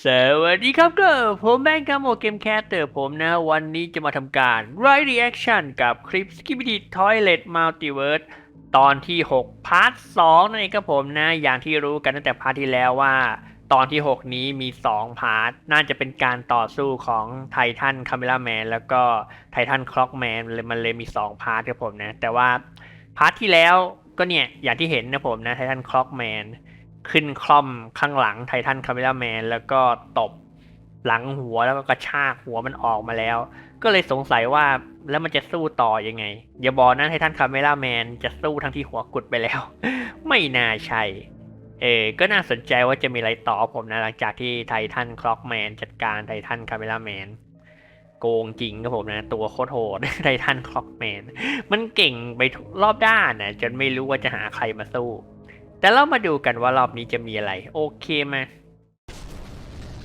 สวัสดีครับก็ผมแบงค์กามโมเกมแคสเตอร์ผมนะ วันนี้จะมาทำการ Write Reaction กับคลิป Skibidi Toilet Multiverse ตอนที่ 6 พาร์ท 2 นั่นเองครับผมนะ อย่างที่รู้กันตั้งแต่พาร์ทที่แล้วว่า ตอนที่ 6 นี้มี 2 พาร์ท น่าจะเป็นการต่อสู้ของไททันคาเมล่าแมนแล้วก็ไททันคล็อกแมนเลยมันเลยมี 2 พาร์ทครับผมนะ แต่ว่าพาร์ทที่แล้วก็เนี่ยอย่างที่เห็นนะผมนะไททันคล็อกแมน ขึ้นคล่อมข้างหลังไททันคาเมล่าแมนแล้วก็ตบหลังหัวแล้วก็กระชากหัวมันออกมาแล้ว ก็เลยสงสัยว่าแล้วมันจะสู้ต่อยังไง อย่าบอกนะไททันคาเมล่าแมนจะสู้ทั้งที่หัวกุดไปแล้ว ไม่น่าใช่เออก็น่าสนใจว่าจะมีอะไรต่อผมนะหลังจากที่ไททันคล็อกแมนจัดการไททันคาเมล่าแมนโกงจริงครับผมนะ ตัวโคตรโหดไททันคล็อกแมนมันเก่งไปทุกรอบด้านนะจนไม่รู้ว่าจะหาใครมาสู้ แต่เรามาดูกันว่ารอบนี้จะมีอะไร โอเคไหม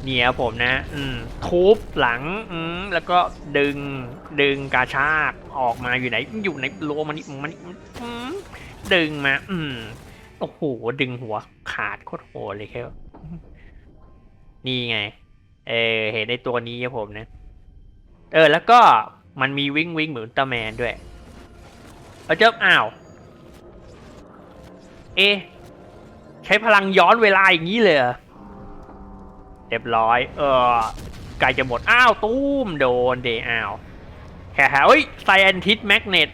เนี่ยครับผมนะ อืมทุบหลัง อืมแล้วก็ดึง ดึงกระชากออกมาอยู่ไหน อยู่ในโลมันนี่มันนี่อืมดึงมา อืมโอ้โห ดึงหัวขาดโคตรโหดเลยแค่นี่ไง เออ เห็นในตัวนี้ครับผมนะ เออ แล้วก็มันมีวิ่งวิ่งเหมือนตร้าแมนด้วย เอาเจ้าอ้าว เอ ใช้พลังย้อนเวลาอย่างนี้เลยเรอเรียบร้อย เออใกล้จะหมด อ้าวตุ้มโดนเดอ้าวแค่เฮ้ยไซแอนทิสแมกเนต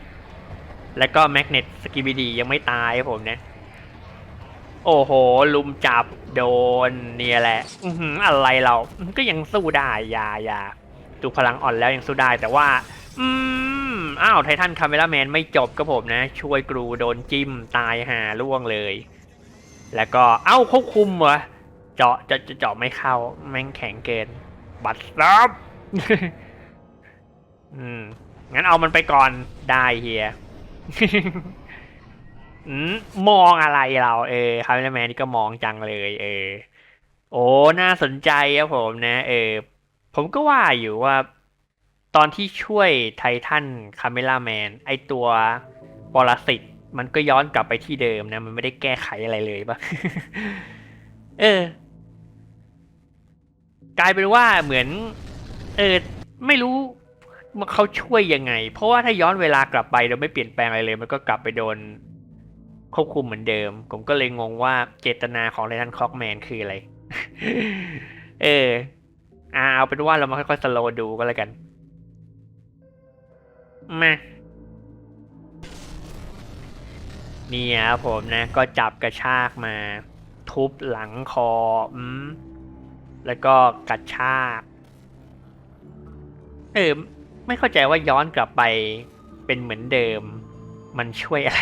แล้วก็แมกเนตสกิบิดียังไม่ตายครับผมนะโอ้โห ลุมจับโดนเนี่ยแหละอือหืออะไรเราก็ยังสู้ได้ยายาดูพลังอ่อนแล้วยังสู้ได้แต่ว่า อืมอ้าวไททันคาเมล่าแมนไม่จบก็ผมนะ ช่วยกรูโดนจิ้มตายหาล่วงเลย แล้วก็เอ้าควบคุมเหรอเจาะจะจะเจาะไม่เข้า แม่งแข็งเกิน บัตรซับอืมงั้นเอามันไปก่อนได้เฮียมองอะไรเราเออคาร์เมลแมนนี่ก็มองจังเลย เออ โอ้น่าสนใจครับผมนะ เออ ผมก็ว่าอยู่ว่า ตอนที่ช่วยไททันคาเมล่าแมนไอตัวปรสิต มันก็ย้อนกลับไปที่เดิมนะ มันไม่ได้แก้ไขอะไรเลยปะเออ กลายเป็นว่าเหมือน เออ ไม่รู้เขาช่วยยังไง เพราะว่าถ้าย้อนเวลากลับไปโดยไม่เปลี่ยนแปลงอะไรเลย มันก็กลับไปโดนควบคุมเหมือนเดิม ผมก็เลยงงว่าเจตนาของไททันคล็อกแมนคืออะไร เอออ่าเอาเป็นว่าเรามาค่อยๆสโลดูก็แล้วกัน มา นี่ครับผมนะก็จับกระชากมา ทุบหลังคออืมแล้วก็กระชากเออไม่เข้าใจว่าย้อนกลับไปเป็นเหมือนเดิม มันช่วยอะไร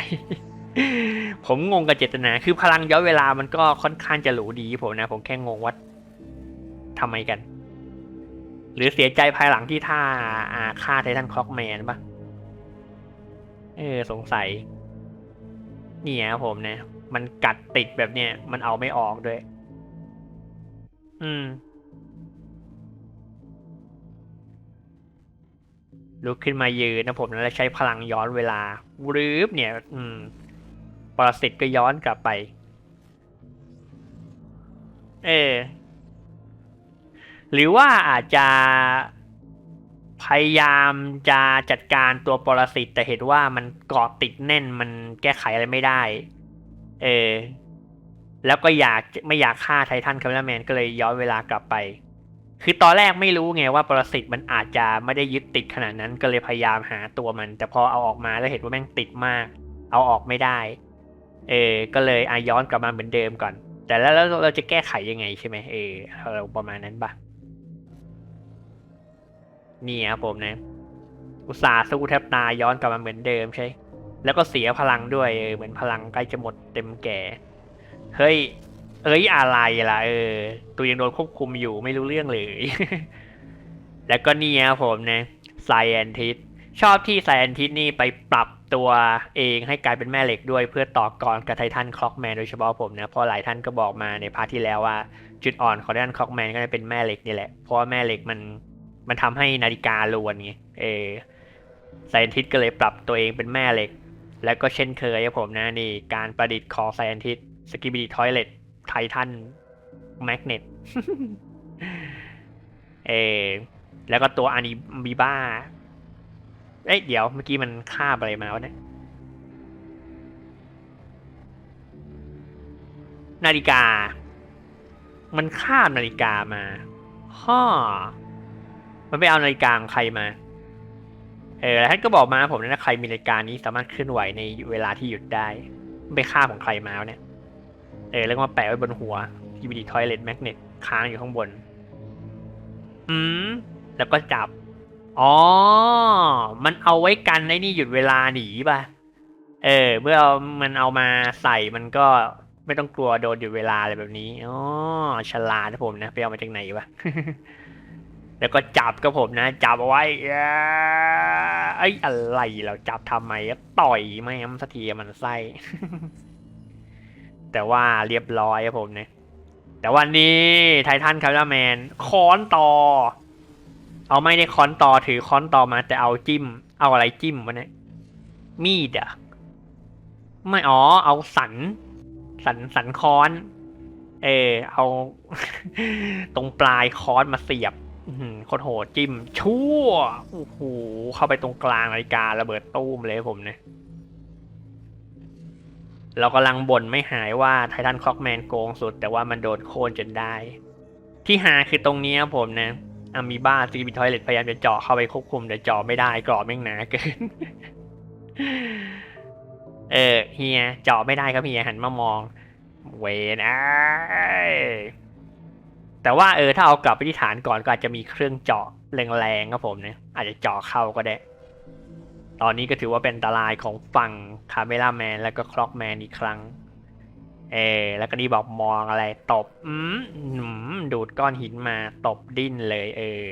ผมงงกับเจตนา คือพลังย้อนเวลามันก็ค่อนข้างจะหรูดีผมนะ ผมแค่งงว่าทำไมกัน หรือเสียใจภายหลังที่ท่าอาฆ่าไททันคล็อกแมนปะเออ สงสัย เนี่ยครับผมเนี่ย มันกัดติดแบบเนี้ยมันเอาไม่ออกด้วย อืม ลุกขึ้นมายืนนะผมแล้วใช้พลังย้อนเวลารืบเนี่ย อืมปรสิตก็ย้อนกลับไป เออหรือว่าอาจจะ พยายามจะจัดการตัวปรสิตแต่เห็นว่ามันเกาะติดแน่นมันแก้ไขอะไรไม่ได้ เออ แล้วก็อยากไม่อยากฆ่าไททันคาเมลแมนก็เลยย้อนเวลากลับไป คือตอนแรกไม่รู้ไงว่าปรสิตมันอาจจะไม่ได้ยึดติดขนาดนั้นก็เลยพยายามหาตัวมัน แต่พอเอาออกมาแล้วเห็นว่าแม่งติดมาก เอาออกไม่ได้ เออ ก็เลยอาย้อนกลับมาเหมือนเดิมก่อน แต่แล้วเราจะแก้ไขยังไงใช่ไหมเออเราประมาณนั้นปะ นี่ครับผมนะ อุตส่าห์สู้แทบตายย้อนกลับมาเหมือนเดิมใช่ แล้วก็เสียพลังด้วยเออเหมือนพลังใกล้จะหมดเต็มแก่ เฮ้ย เอ้ยอะไรล่ะ เออ ตัวยังโดนควบคุมอยู่ไม่รู้เรื่องเลย แล้วก็นี่ครับผมนะไซแอนทิสชอบที่ไซแอนทิสนี่ไปปรับตัวเองให้กลายเป็นแม่เหล็กด้วยเพื่อต่อกรกับไททันคล็อกแมนโดยเฉพาะผมนะเพราะหลายท่านก็บอกมาในพาร์ทที่แล้วว่า จุดอ่อนของไททันคล็อกแมนก็จะเป็นแม่เหล็กนี่แหละเพราะว่าแม่เหล็กมัน มันทำให้นาฬิกาลวนไงเออไซนทิสก็เลยปรับตัวเองเป็นแม่เหล็ก แล้วก็เช่นเคยครับผมนะนี่การประดิษฐ์ของไซนทิสสกิบิดีทอยเลตไททันแมกเนตเออแล้วก็ตัวอานิบีบ้า เอ้ยเดี๋ยวเมื่อกี้มันคาบอะไรมาวะเนี่ย นาฬิกา มันคาบนาฬิกามาฮ่อ มันไปเอานาฬิกาของใครมา เออแล้วท่านก็บอกมาผมนะใครมีนาฬิกานี้สามารถเคลื่อนไหวในเวลาที่หยุดได้มันไปคาของใครมาเนี่ย เออแล้วก็มาแปะไว้บนหัวที่มีดทอยเลตแมกเนตค้างอยู่ข้างบน อืม แล้วก็จับ อ๋อ มันเอาไว้กันไอ้นี่หยุดเวลาหนีป่ะ เออ เมื่อเอามันเอามาใส่มันก็ไม่ต้องกลัวโดนหยุดเวลาอะไรแบบนี้ อ๋อ ฉลาดนะผมนะ ไปเอามาจากไหนวะ แล้วก็จับกับผมนะ จับเอาไว้เอ้ไอ้อะไรเราจับทำไมต่อยไม่สักทีมันไส้ แต่ว่าเรียบร้อยครับผมเนี่ยแต่วันนี้ไททันคาร์แมนค้อนต่อ เอาไม่ได้ค้อนต่อถือค้อนต่อมาแต่เอาจิ้ม เอาอะไรจิ้มวะเนี่ยมีดอะไม่อ๋อ เอาสัน สันสันค้อน เออเอา ตรงปลายค้อนมาเสียบ โคตรโหดจิ้มชั่วโอ้โหเข้าไปตรงกลางนาฬิการะเบิดตู้มเลยผมเนี่ยเรากำลังบ่นไม่หายว่าไททันคล็อกแมนโกงสุด แต่ว่ามันโดนโค่นจนได้ ที่หาคือตรงนี้ผมนะอามีบ้าซีบิทอยเลตพยายามจะเจาะเข้าไปควบคุม แต่เจาะไม่ได้กรอบแม่งหนาเกิน เออเฮียเจาะไม่ได้ครับเฮียหันมามอง เวนไอ แต่ว่าเออถ้าเอากลับไปที่ฐานก่อนก็อาจจะมีเครื่องเจาะแรงๆครับผมเนี่ยอาจจะเจาะเข้าก็ได้ ตอนนี้ก็ถือว่าเป็นอันตรายของฝั่งคาเมล่าแมนแล้วก็คล็อกแมนอีกครั้ง เออแล้วก็นี่บอกมองอะไรตบ อืมหืมดูดก้อนหินมาตบดิ้นเลย เออ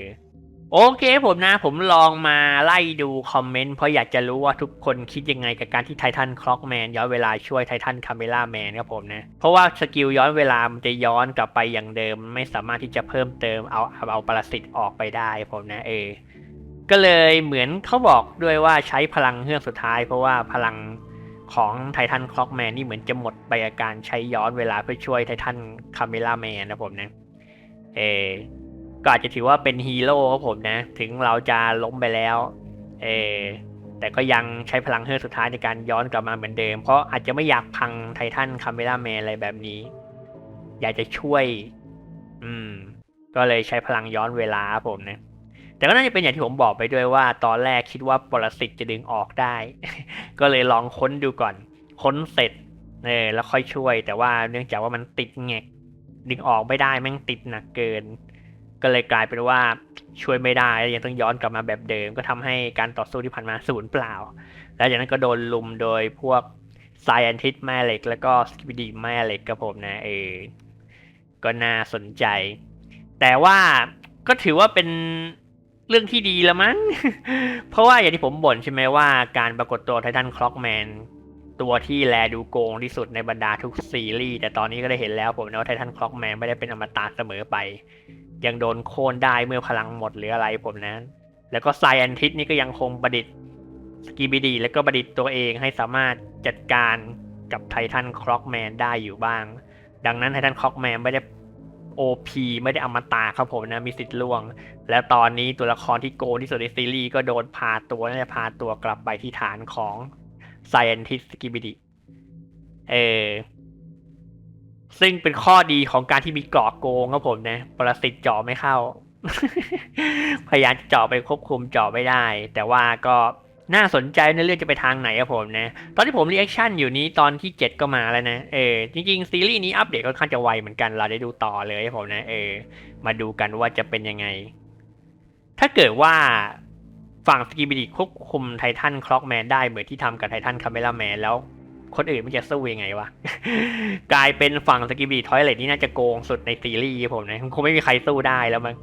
โอเคผมนะผมลองมาไล่ดูคอมเมนต์เพราะอยากจะรู้ว่าทุกคนคิดยังไงกับการที่ไททันคล็อกแมนย้อนเวลาช่วยไททันคาเมล่าแมนครับผมนะ เพราะว่าสกิลย้อนเวลามันจะย้อนกลับไปอย่างเดิม ไม่สามารถที่จะเพิ่มเติมเอาเอาเอาปรสิตออกไปได้ผมนะเออก็เลยเหมือนเขาบอกด้วยว่าใช้พลังเฮือกสุดท้าย เพราะว่าพลังของไททันคล็อกแมนนี่เหมือนจะหมดไปกับการใช้ย้อนเวลาเพื่อช่วยไททันคาเมล่าแมนนะผมนะเออ ก็อาจจะถือว่าเป็นฮีโร่ครับผมนะ ถึงเราจะล้มไปแล้ว เออแต่ก็ยังใช้พลังเฮือกสุดท้ายในการย้อนกลับมาเหมือนเดิม เพราะอาจจะไม่อยากพังไททันคาเมล่าแมนอะไรแบบนี้ อยากจะช่วย อืม ก็เลยใช้พลังย้อนเวลาครับผมนะแต่ก็น่าจะเป็นอย่างที่ผมบอกไปด้วยว่า ตอนแรกคิดว่าปรสิตจะดึงออกได้ ก็เลยลองค้นดูก่อน ค้นเสร็จเออแล้วค่อยช่วย แต่ว่าเนื่องจากว่ามันติดแงกดึงออกไม่ได้แม่งติดหนักเกิน ก็เลยกลายเป็นว่าช่วยไม่ได้ยังต้องย้อนกลับมาแบบเดิม ก็ทำให้การต่อสู้ที่ผ่านมาศูนย์เปล่า แล้วจากนั้นก็โดนลุมโดยพวกไซ e อนทิสแม่เหล็ก แล้วก็สกิปดีแม่เหล็กกับผมนะเออก็น่าสนใจ แต่ว่าก็ถือว่าเป็นเรื่องที่ดีล้วมั้ง เพราะว่าอย่างที่ผมบ่นใช่ไหมว่าการปรากฏตัวไททันคล็อกแมนตัวที่แลดูโกงที่สุดในบรรดาทุกซีรีส์แต่ตอนนี้ก็ได้เห็นแล้วผมนะว่าไททันคล็อกแมนไม่ได้เป็นอมตะเสมอไป ยังโดนโค่นได้เมื่อพลังหมดหรืออะไรผมนะแล้วก็ไซแอนทิสนี่ก็ยังคงประดิษฐ์สกีบีดีแล้วก็ประดิษฐ์ตัวเองให้สามารถจัดการกับไททันคล็อกแมนได้อยู่บ้าง ดังนั้นไททันคล็อกแมนไม่ได้ OP ไม่ได้อมตะครับผมนะมีสิทธิ์ล่วง แล้วตอนนี้ตัวละครที่โกงที่สุดในซีรีส์ก็โดนพาตัวน่าจะพาตัวกลับไปที่ฐานของ Scientist s k i b i d i เออ ซึ่งเป็นข้อดีของการที่มีเกราะโกงครับผมนะปรสิตเจาะไม่เข้า พยายามจะเจาะไปควบคุมเจาะไม่ได้ แต่ว่าก็น่าสนใจในเรื่องจะไปทางไหนครับผมนะ ตอนที่ผมรีแอคชั่นอยู่นี้ตอนที่ 7 ก็มาแล้วนะ เออ จริงๆ ซีรีส์นี้อัปเดตค่อนข้างจะไวเหมือนกัน เราได้ดูต่อเลยครับผมนะ เออ มาดูกันว่าจะเป็นยังไง ถ้าเกิดว่าฝั่งสกีบิดีควบคุมไททันคล็อกแมนได้เหมือนที่ทำกับไททันคาเมล่าแมนแล้ว คนอื่นมันจะสู้ยังไงวะ กลายเป็นฝั่งสกีบีทอยเลตนี่น่าจะโกงสุดในซีรีส์ผมนะคงไม่มีใครสู้ได้แล้วมั้ง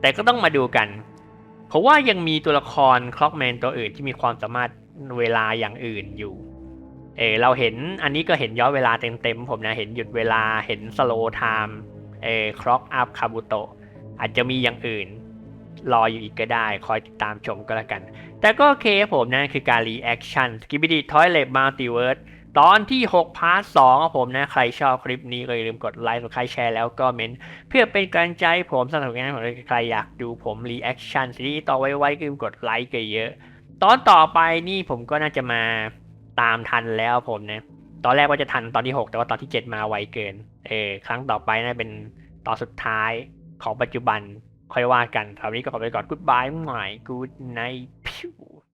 แต่ก็ต้องมาดูกัน เพราะว่ายังมีตัวละครคล็อกแมนตัวอื่นที่มีความสามารถเวลาอย่างอื่นอยู่ เออเราเห็นอันนี้ก็เห็นย้อนเวลาเต็มๆผมนะ เห็นหยุดเวลาเห็นสโลไทม์เออคล็อกอัพคาบุโตะอาจจะมีอย่างอื่น รออยู่อีกก็ได้ คอยติดตามชมก็แล้วกัน แต่ก็โอเคครับผมนั่นคือการรีแอคชั่นสกิบิดีทอยเลตมัลติเวิร์สตอนที่ 6 พาร์ท2ครับผมนะ ใครชอบคลิปนี้ก็อย่าลืมกดไลค์กดใครแชร์แล้วก็เมนต์เพื่อเป็นกำลังใจผมสนับงานผมด้วยใครอยากดูผมรีแอคชั่นซีรีส์ต่อไว้ๆก็อย่าลืมกดไลค์กันเยอะ ตอนต่อไปนี่ผมก็น่าจะมาตามทันแล้วผมนะ ตอนแรกว่าจะทันตอนที่ 6 แต่ว่าตอนที่ 7 มาไวเกิน เออครั้งต่อไปน่าเป็นตอนสุดท้ายของปัจจุบัน ค่อยว่ากันคราวนี้ก็ขอไปก่อน goodbye หน่อย good night